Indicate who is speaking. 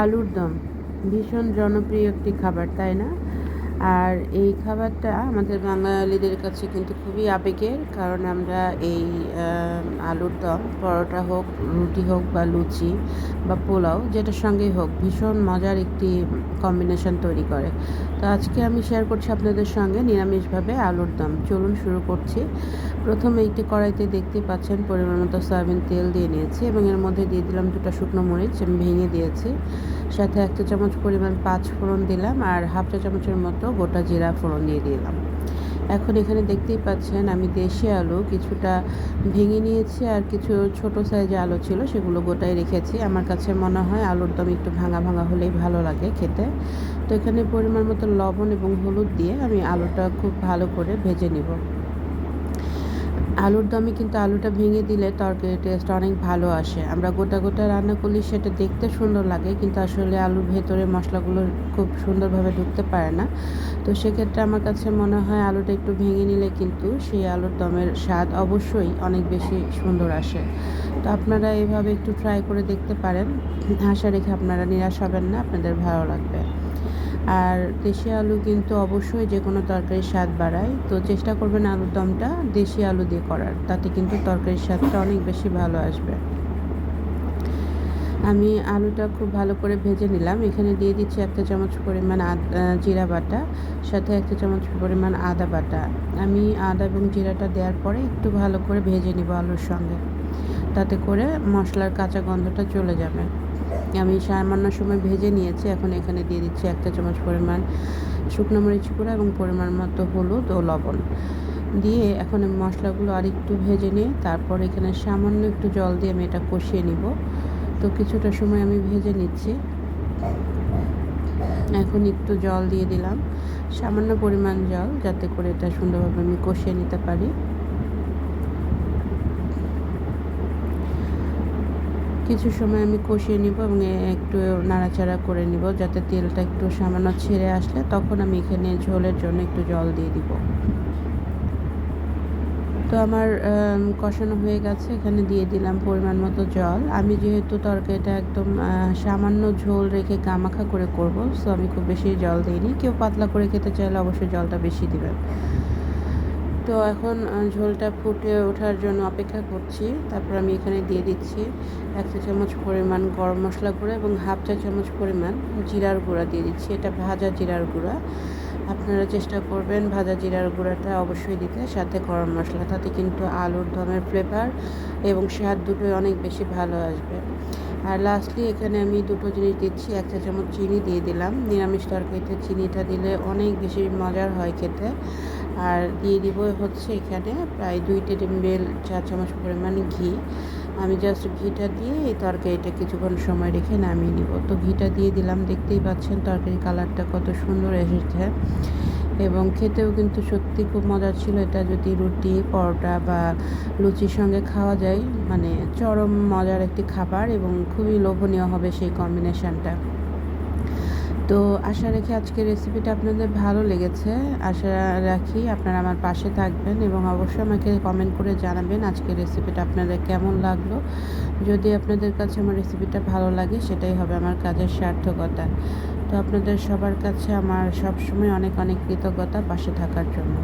Speaker 1: আলুর দম। ভীষণ জনপ্রিয় একটি খাবার, তাই না? আর এই খাবারটা আমাদের বাঙালিদের কাছে কিন্তু খুবই আবেগের, কারণ আমরা এই আলুর দম, পরোটা হোক, রুটি হোক বা লুচি বা পোলাও, যেটার সঙ্গে হোক, ভীষণ মজার একটি কম্বিনেশন তৈরি করে। তো আজকে আমি শেয়ার করছি আপনাদের সঙ্গে নিরামিষভাবে আলুর দম। চলুন শুরু করছি। প্রথমে একটি কড়াইতে দেখতে পাচ্ছেন পরিমাণ মতো সয়াবিন তেল দিয়ে নিয়েছি এবং এর মধ্যে দিয়ে দিলাম দুটো শুকনো মরিচ আমি ভেঙে দিয়েছি। সাথে এক চামচ পরিমাণ পাঁচ ফোড়ন দিলাম আর হাফ চা চামচের মতো গোটা জিরা ফোড়ন দিয়ে দিলাম। এখন এখানে দেখতেই পাচ্ছেন আমি দেশি আলু, কিছুটা ভেঙে নিয়েছি আর কিছু ছোট সাইজে আলু ছিল, সেগুলো গোটাই রেখেছি। আমার কাছে মনে হয় আলুর দম একটু ভাঙা ভাঙা হলেই ভালো লাগে খেতে। তো এখানে পরিমাণ মতো লবণ এবং হলুদ দিয়ে আমি আলুটা খুব ভালো করে ভেজে নিব। আলুর দমে কিন্তু আলুটা ভেঙে দিলে তরকারির টেস্ট অনেক ভালো আসে। আমরা গোটা গোটা রান্না করলে সেটা দেখতে সুন্দর লাগে, কিন্তু আসলে আলুর ভেতরে মশলাগুলো খুব সুন্দরভাবে ঢুকতে পারে না। তো সেক্ষেত্রে আমার কাছে মনে হয় আলুটা একটু ভেঙে নিলে কিন্তু সেই আলুর দমের স্বাদ অবশ্যই অনেক বেশি সুন্দর আসে। তো আপনারা এভাবে একটু ট্রাই করে দেখতে পারেন। আশা রেখে আপনারা নিরাশ হবেন না, আপনাদের ভালো লাগবে। আর দেশি আলু কিন্তু অবশ্যই যে কোনো তরকারির স্বাদ বাড়ায়। তো চেষ্টা করবেন আলুর দমটা দেশি আলু দিয়ে করার, তাতে কিন্তু তরকারির স্বাদটা অনেক বেশি ভালো আসবে। আমি আলুটা খুব ভালো করে ভেজে নিলাম। এখানে দিয়ে দিচ্ছি একটা চামচ পরিমাণ জিরা বাটা, সাথে একটা চামচ পরিমাণ আদা বাটা। আমি আদা এবং জিরাটা দেওয়ার পরে একটু ভালো করে ভেজে নিব আলুর সঙ্গে। তাতে করে মশলার কাঁচা গন্ধটা চলে যাবে। আমি সামান্য সময় ভেজে নিয়েছি, এখন এখানে দিয়ে দিচ্ছি একটা চামচ পরিমাণ শুকনো মরিচ গুঁড়া এবং পরিমাণ মতো হলুদ ও লবণ। দিয়ে এখন মশলাগুলো আর একটু ভেজে নিয়ে তারপর এখানে সামান্য একটু জল দিয়ে আমি এটা কষিয়ে নিব। তো কিছুটা সময় আমি ভেজে নিচ্ছি। এখন একটু জল দিয়ে দিলাম, সামান্য পরিমাণ জল যাতে করে এটা সুন্দরভাবে আমি কষিয়ে নিতে পারি। কিছু সময় আমি কষিয়ে নিব এবং একটু নাড়াচাড়া করে নিব যাতে তেলটা একটু সামান্য ছেড়ে আসলে তখন আমি এখানে ঝোলের জন্য একটু জল দিয়ে দিব। তো আমার কষানো হয়ে গেছে, এখানে দিয়ে দিলাম পরিমাণ মতো জল। আমি যেহেতু তরকারিটা একদম সামান্য ঝোল রেখে গামাখা করে করব সো আমি খুব বেশি জল দিইনি। কেউ পাতলা করে খেতে চাইলে অবশ্যই জলটা বেশি দিবেন। তো এখন ঝোলটা ফুটে ওঠার জন্য অপেক্ষা করছি। তারপর আমি এখানে দিয়ে দিচ্ছি এক চা চামচ পরিমাণ গরম মশলা গুঁড়া এবং হাফ চা চামচ পরিমাণ জিরার গুঁড়া দিয়ে দিচ্ছি। এটা ভাজা জিরার গুঁড়া। আপনারা চেষ্টা করবেন ভাজা জিরার গুঁড়াটা অবশ্যই দিতে। সাথে গরম মশলা, তাতে কিন্তু আলুর দমের ফ্লেভার এবং স্বাদ দুটোই অনেক বেশি ভালো আসবে। আর লাস্টলি এখানে আমি দুটো জিনিস দিচ্ছি। এক চা চামচ চিনি দিয়ে দিলাম। নিরামিষ তরকারিতে চিনিটা দিলে অনেক বেশি মজার হয় খেতে। আর দিয়ে দিব হচ্ছে এখানে প্রায় দুই টেবিল চা চামচ পরিমাণ ঘি। আমি জাস্ট ঘিটা দিয়ে এই তরকারিটা কিছুক্ষণ সময় রেখে নামিয়ে নিব। তো ঘিটা দিয়ে দিলাম, দেখতেই পাচ্ছেন তরকারি কালারটা কত সুন্দর এসেছে। এবং খেতেও কিন্তু সত্যি খুব মজার ছিল। এটা যদি রুটি, পরোটা বা লুচির সঙ্গে খাওয়া যায় মানে চরম মজার একটি খাবার এবং খুবই লোভনীয় হবে সেই কম্বিনেশানটা তো আশা রাখি আজকের রেসিপিটা আপনাদের ভালো লেগেছে। আশা রাখি আপনারা আমার পাশে থাকবেন এবং অবশ্যই আমাকে কমেন্ট করে জানাবেন আজকের রেসিপিটা আপনাদের কেমন লাগল। যদি আপনাদের কাছে আমার রেসিপিটা ভালো লাগে, সেটাই হবে আমার কাজের সার্থকতা। তো আপনাদের সবার কাছে আমার সবসময় অনেক অনেক কৃতজ্ঞতা পাশে থাকার জন্য।